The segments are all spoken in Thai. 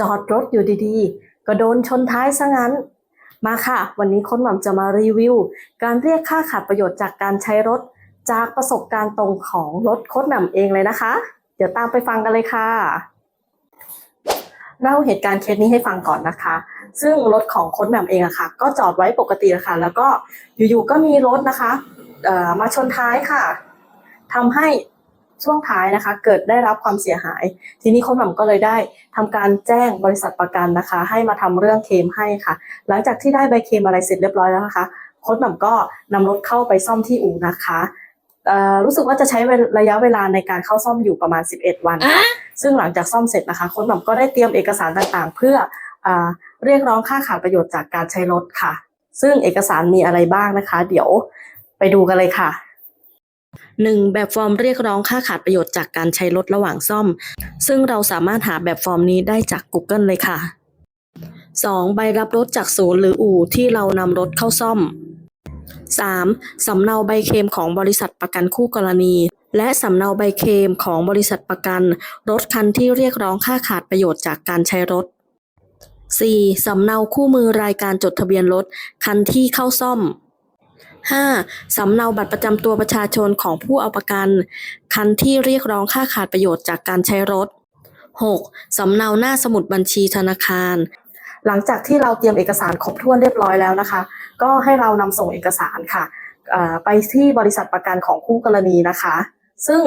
จอดรถอยู่ดีๆ ก็โดนชนท้ายซะงั้น มาค่ะ วันนี้ค้นหม่ำจะมารีวิว การเรียกค่าขาดประโยชน์จากการใช้รถ จากประสบการณ์ตรงของรถค้นหม่ำเองเลยนะคะ เดี๋ยวตามไปฟังกันเลยค่ะเล่าเหตุการณ์เคสนี้ให้ฟังก่อนนะคะ ซึ่งรถของค้นแหม่มเองอะค่ะ ก็จอดไว้ปกติอะค่ะแล้วก็อยู่ๆก็มีรถนะคะมาชนท้ายค่ะทำให้ ช่วงท้ายนะคะ เกิดได้รับความเสียหาย ทีนี้ค้นแหม่มก็เลยได้ทำการแจ้งบริษัทประกันนะคะ ให้มาทำเรื่องเคลมให้ค่ะ หลังจากที่ได้ใบเคลมอะไรเสร็จเรียบร้อยแล้วนะคะค้นแหม่มก็นำรถเข้าไปซ่อมที่อู่นะคะเอ่อรู้สึกว่าจะใช้ระยะเวลาในการเข้าซ่อมอยู่ประมาณ 11 วันค่ะซึ่งหลังจากซ่อมเสร็จนะคะค้นแหม่มก็ได้เตรียมเอกสารต่างๆ เพื่ออ่าเรียกร้องค่าขาดประโยชน์จากการใช้รถค่ะ ซึ่งเอกสารมีอะไรบ้างนะคะ เดี๋ยวไปดูกันเลยค่ะ 1. แบบฟอร์มเรียกร้องค่าขาดประโยชน์จากการใช้รถระหว่างซ่อม ซึ่งเราสามารถหาแบบฟอร์มนี้ได้จาก Google เลยค่ะ 2. ใบรับรถจากศูนย์หรืออู่ที่เรานำรถเข้าซ่อม 3. สำเนาใบเคลมของบริษัทประกันคู่กรณี และสำเนาใบเคลมของบริษัทประกัน รถคันที่เรียกร้องค่าขาดประโยชน์จากการใช้รถ 4. สำเนาคู่มือรายการจดทะเบียนรถ คันที่เข้าซ่อม 5. สำเนาบัตรประจำตัวประชาชนของผู้เอาประกัน คันที่เรียกร้องค่าขาดประโยชน์จากการใช้รถ 6. สำเนาหน้าสมุดบัญชีธนาคาร หลังจากที่เราเตรียมเอกสารครบถ้วนเรียบร้อยแล้วนะคะ ก็ให้เรานำส่งเอกสารค่ะไปที่บริษัทประกันของคู่กรณีนะคะ ซึ่ง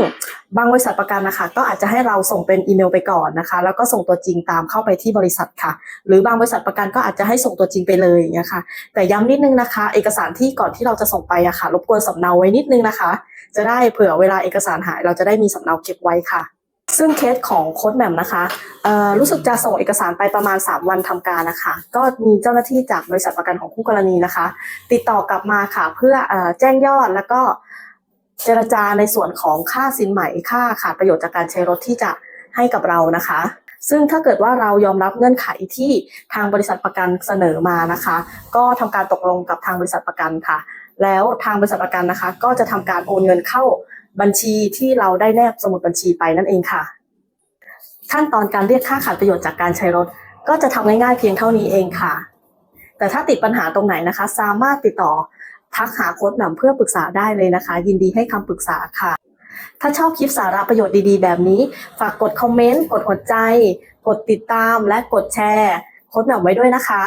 บางบริษัทประกันนะคะ ก็อาจจะให้เราส่งเป็นอีเมลไปก่อนนะคะ แล้วก็ส่งตัวจริงตามเข้าไปที่บริษัทค่ะ หรือบางบริษัทประกันก็อาจจะให้ส่งตัวจริงไปเลยอย่างเงี้ยค่ะ แต่ย้ำนิดนึงนะคะ เอกสารที่ก่อนที่เราจะส่งไปอะค่ะ รบกวนสำเนาไว้นิดนึงนะคะ จะได้เผื่อเวลาเอกสารหาย เราจะได้มีสำเนาเก็บไว้ค่ะ ซึ่งเคสของโค้ดแหม่มนะคะรู้สึกจะส่งเอกสารไปประมาณ 3 วันทำการนะคะ ก็มีเจ้าหน้าที่จากบริษัทประกันของคู่กรณีนะคะ ติดต่อกลับมาค่ะเพื่ออแจ้งยอดแล้วก็ เจรจาในส่วนของค่าสินไหมค่าขาดประโยชน์จากการใช้รถที่จะให้กับเรานะคะ ซึ่งถ้าเกิดว่าเรายอมรับเงื่อนไขที่ทางบริษัทประกันเสนอมานะคะ ก็ทำการตกลงกับทางบริษัทประกันค่ะ แล้วทางบริษัทประกันนะคะ ก็จะทำการโอนเงินเข้าบัญชีที่เราได้แนบสมุดบัญชีไปนั่นเองค่ะ ขั้นตอนการเรียกค่าขาดประโยชน์จากการใช้รถ ก็จะทำง่ายๆเพียงเท่านี้เองค่ะ แต่ถ้าติดปัญหาตรงไหนนะคะ สามารถติดต่อ ทักหาโค้ดหนำเพื่อปรึกษาได้เลยนะคะ ยินดีให้คำปรึกษาค่ะ ถ้าชอบคลิปสาระประโยชน์ดีๆ แบบนี้ ฝากกดคอมเมนต์ กดหัวใจ กดติดตามและกดแชร์ โค้ดหนำไว้ด้วยนะคะ